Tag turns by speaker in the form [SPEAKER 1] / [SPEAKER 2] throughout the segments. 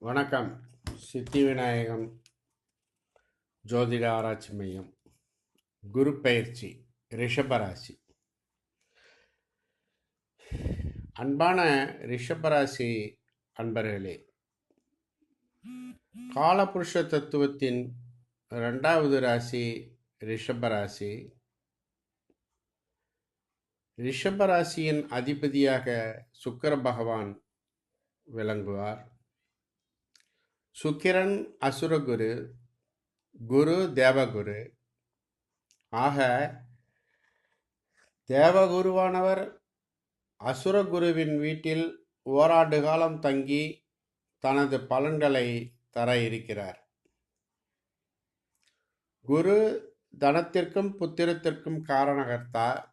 [SPEAKER 1] வணக்கம். சித்தி விநாயகம் ஜோதிட ஆராய்ச்சி மையம். குரு பயிற்சி ரிஷபராசி. அன்பான ரிஷபராசி அன்பர்களே காலபுருஷ தத்துவத்தின் ரெண்டாவது ராசி ரிஷபராசி. ரிஷபராசியின் அதிபதியாக சுக்கர பகவான் விளங்குவார். சுக்கிரன் அசுரகுரு குரு தேவகுரு. ஆக தேவகுருவானவர் அசுரகுருவின் வீட்டில் ஓராண்டு காலம் தங்கி தனது பலன்களை தர இருக்கிறார். குரு தனத்திற்கும் புத்திரத்திற்கும் காரணகர்த்தா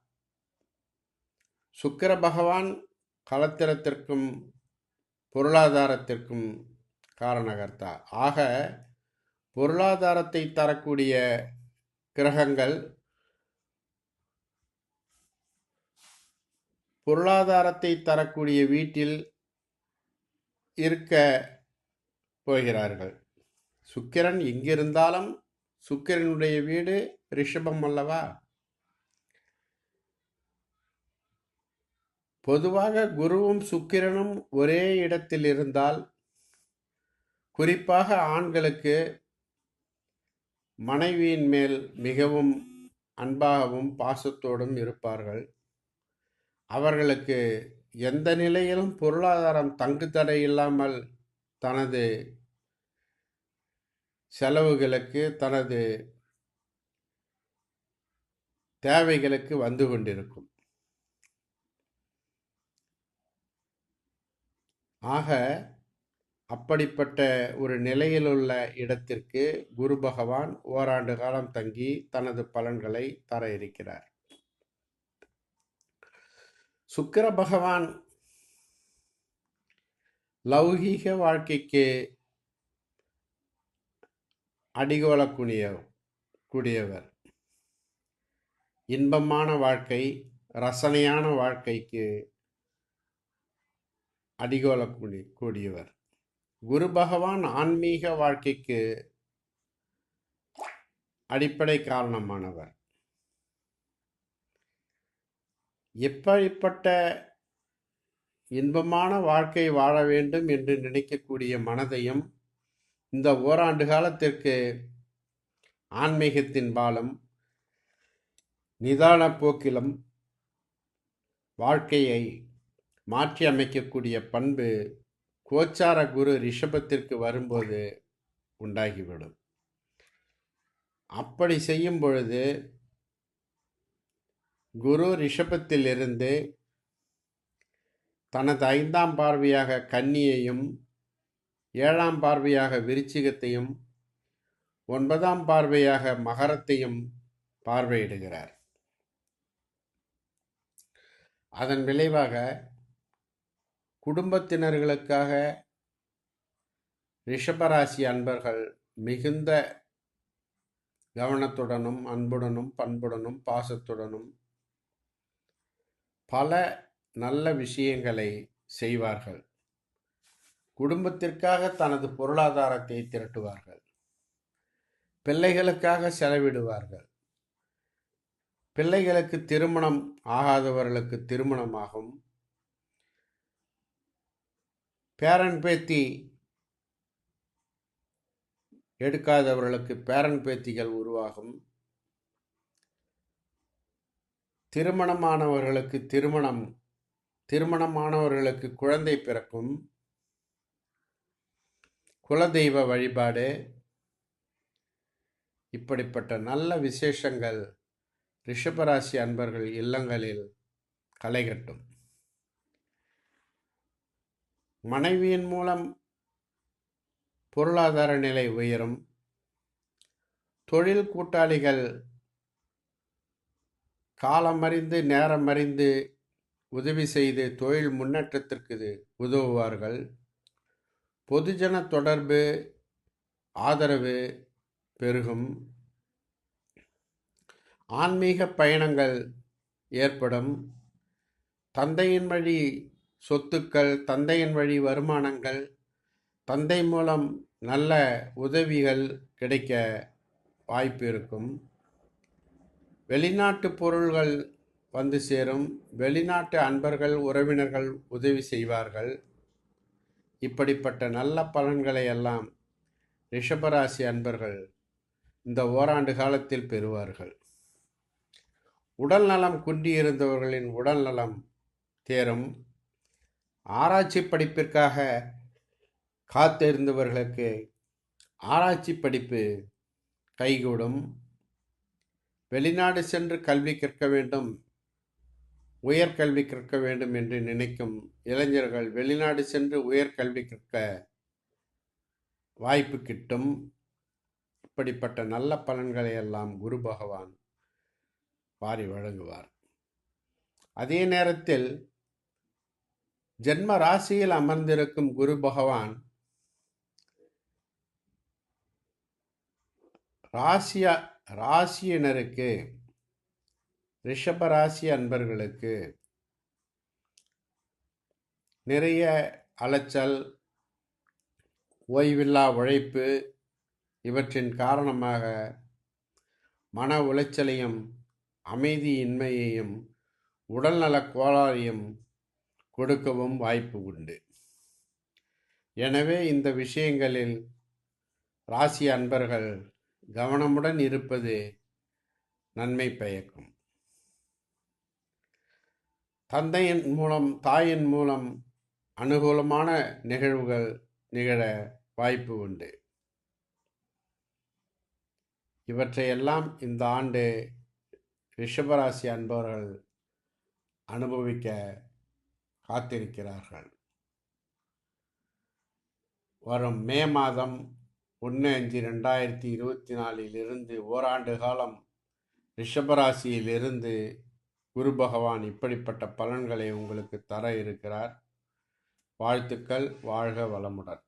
[SPEAKER 1] சுக்கிர பகவான் கலத்திரத்திற்கும் பொருளாதாரத்திற்கும் காரணகர்த்தா. ஆக பொருளாதாரத்தை தரக்கூடிய கிரகங்கள் பொருளாதாரத்தை தரக்கூடிய வீட்டில் இருக்க போகிறார்கள். சுக்கிரன் எங்கிருந்தாலும் சுக்கிரனுடைய வீடு ரிஷபம் அல்லவா? பொதுவாக குருவும் சுக்கிரனும் ஒரே இடத்தில் இருந்தால் குறிப்பாக ஆண்களுக்கு மனைவியின் மேல் மிகவும் அன்பாகவும் பாசத்தோடும் இருப்பார்கள். அவர்களுக்கு எந்த நிலையிலும் பொருளாதாரம் தங்கு தடை இல்லாமல் தனது செலவுகளுக்கு தனது தேவைகளுக்கு வந்து கொண்டிருக்கும். ஆக அப்படிப்பட்ட ஒரு நிலையில் உள்ள இடத்திற்கு குரு பகவான் ஓராண்டு காலம் தங்கி தனது பலன்களை தர இருக்கிறார். சுக்கிர பகவான் லௌகீக வாழ்க்கைக்கு அடிகோல கூடியவர் இன்பமான வாழ்க்கை ரசனையான வாழ்க்கைக்கு அடிகோல கூடி கூடியவர். குரு பகவான் ஆன்மீக வாழ்க்கைக்கு அடிப்படை காரணமானவர். எப்படிப்பட்ட இன்பமான வாழ்க்கை வாழ வேண்டும் என்று நினைக்கக்கூடிய மனதையும் இந்த ஓராண்டு காலத்திற்கு ஆன்மீகத்தின் பாலம் நிதான போக்கிலும் வாழ்க்கையை மாற்றி அமைக்கக்கூடிய பண்பு கோச்சார குரு ரிஷபத்திற்கு வரும்போது உண்டாகிவிடும். அப்படி செய்யும் பொழுது குரு ரிஷபத்திலிருந்து தனது ஐந்தாம் பார்வையாக கன்னியையும் ஏழாம் பார்வையாக விருச்சிகத்தையும் ஒன்பதாம் பார்வையாக மகரத்தையும் பார்வையிடுகிறார். அதன் விளைவாக குடும்பத்தினர்களுக்காக ரிஷபராசி அன்பர்கள் மிகுந்த கவனத்துடனும் அன்புடனும் பண்புடனும் பாசத்துடனும் பல நல்ல விஷயங்களை செய்வார்கள். குடும்பத்திற்காக தனது பொருளாதாரத்தை திரட்டுவார்கள். பிள்ளைகளுக்காக செலவிடுவார்கள். பிள்ளைகளுக்கு திருமணம் ஆகாதவர்களுக்கு திருமணமாகும். பேரன் பேத்தி எடுக்காதவர்களுக்கு பேரன் பேத்திகள் உருவாகும். திருமணமானவர்களுக்கு திருமணம் திருமணமானவர்களுக்கு குழந்தை பிறக்கும். குலதெய்வ வழிபாடு. இப்படிப்பட்ட நல்ல விசேஷங்கள் ரிஷபராசி அன்பர்கள் இல்லங்களில் களைகட்டும். மனைவியின் மூலம் பொருளாதார நிலை உயரும். தொழில் கூட்டாளிகள் காலம் அறிந்து நேரம் அறிந்து உதவி செய்து தொழில் முன்னேற்றத்திற்கு உதவுவார்கள். பொதுஜன தொடர்பு ஆதரவு பெருகும். ஆன்மீக பயணங்கள் ஏற்படும். தந்தையின் வழி சொத்துக்கள் தந்தையின் வழி வருமானங்கள் தந்தை மூலம் நல்ல உதவிகள் கிடைக்க வாய்ப்பு இருக்கும். வெளிநாட்டு பொருள்கள் வந்து சேரும். வெளிநாட்டு அன்பர்கள் உறவினர்கள் உதவி செய்வார்கள். இப்படிப்பட்ட நல்ல பலன்களை எல்லாம் ரிஷபராசி அன்பர்கள் இந்த ஓராண்டு காலத்தில் பெறுவார்கள். உடல் நலம் குன்றியிருந்தவர்களின் உடல் நலம் தேரும். ஆராய்ச்சி படிப்பிற்காக காத்திருந்தவர்களுக்கு ஆராய்ச்சி படிப்பு கைகூடும். வெளிநாடு சென்று கல்வி கற்க வேண்டும். உயர்கல்வி கற்க வேண்டும் என்று நினைக்கும் இளைஞர்கள் வெளிநாடு சென்று உயர்கல்வி கற்க வாய்ப்பு கிட்டும். இப்படிப்பட்ட நல்ல பலன்களை எல்லாம் குரு பகவான் வாரி வழங்குவார். அதே நேரத்தில் ஜென்ம ராசியில் அமர்ந்திருக்கும் குரு பகவான் ராசியா ராசியினருக்கு ரிஷபராசி அன்பர்களுக்கு நிறைய அலைச்சல் ஓய்வில்லா உழைப்பு இவற்றின் காரணமாக மன உளைச்சலையும் அமைதியின்மையையும் உடல்நலக் கோளாறையும் கொடுக்கவும் வாய்ப்பு உண்டு. எனவே இந்த விஷயங்களில் ராசி அன்பர்கள் கவனமுடன் இருப்பது நன்மை பயக்கும். தந்தையின் மூலம் தாயின் மூலம் அனுகூலமான நிகழ்வுகள் நிகழ வாய்ப்பு உண்டு. இவற்றையெல்லாம் இந்த ஆண்டு ரிஷபராசி அன்பர்கள் அனுபவிக்க காத்திருக்கிறார்கள். வரும் மே மாதம் ஒன்று அஞ்சு ரெண்டாயிரத்தி இருபத்தி நாலிலிருந்து ஓராண்டு காலம் ரிஷபராசியிலிருந்து குரு பகவான் இப்படிப்பட்ட பலன்களை உங்களுக்கு தர இருக்கிறார். வாழ்த்துக்கள் வாழ்க வளமுடன்.